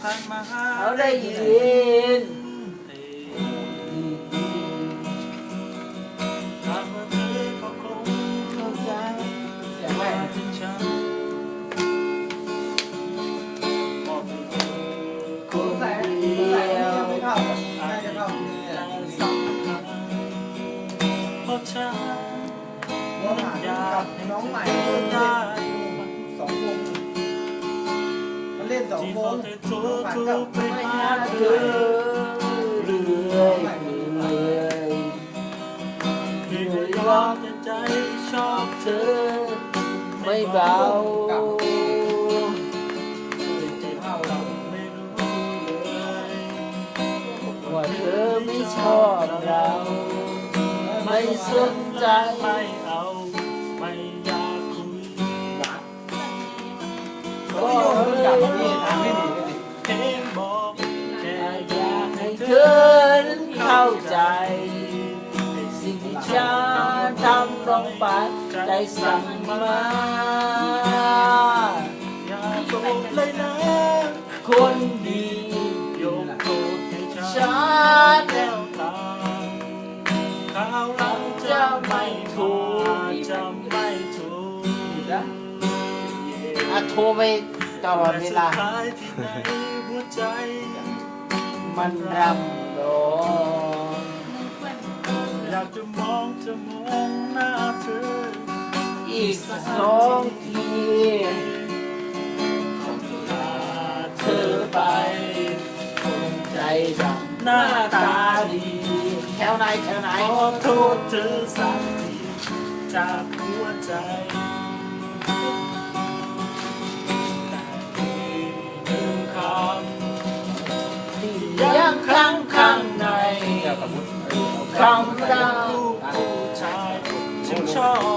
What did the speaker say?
ผ่านมาหา เขาได้ยิน ถามว่าเธอก็คง เข้าใจ เสียงแม่ มาถึงฉันบอกให้เธอ ค สง น สัย เดี สงสัย ยว ไม่เข้าน่าจะเข้านี่แหละ สำคัญเพราะฉัน ว่าหากับน้องใหม่ เล่นสองที่วพองเธอโทรผ่านโทรกับไปไม่หาเธอเรื่อยเรื่อยไม่ได้ยอมแต่ใจชอบเธอ ไม่เบาไม่รู้เลยว่าเธอไม่ชอบเรา ไม่สนใจ ไม่เอาไม่ เพียงบอกแค่ยากให้เข้าใจ สิ่งที่ฉันทำลงไปได้สั่งมาอย่าโกรธเลยนะ คนดีโยกโกรธให้ฉันแก้วตาข้าวหลังจะไม่ถูกจะไม่ถูกอะโทรไป ตลอดเวลาแต่สุดท้ายที่ไหนหัวใจมันรำร้อยากจะมองจะมองหน้าเธอ อีกสองทีลาเธเธอไปไปใจดำหน้าตาดี แถวไหนแถวไหนขอโทษเธอสักทีจากหัวใจ ครั้งข้างในเดี๋ยวกับมุดคำราลูกผู้ชายฉันชอบ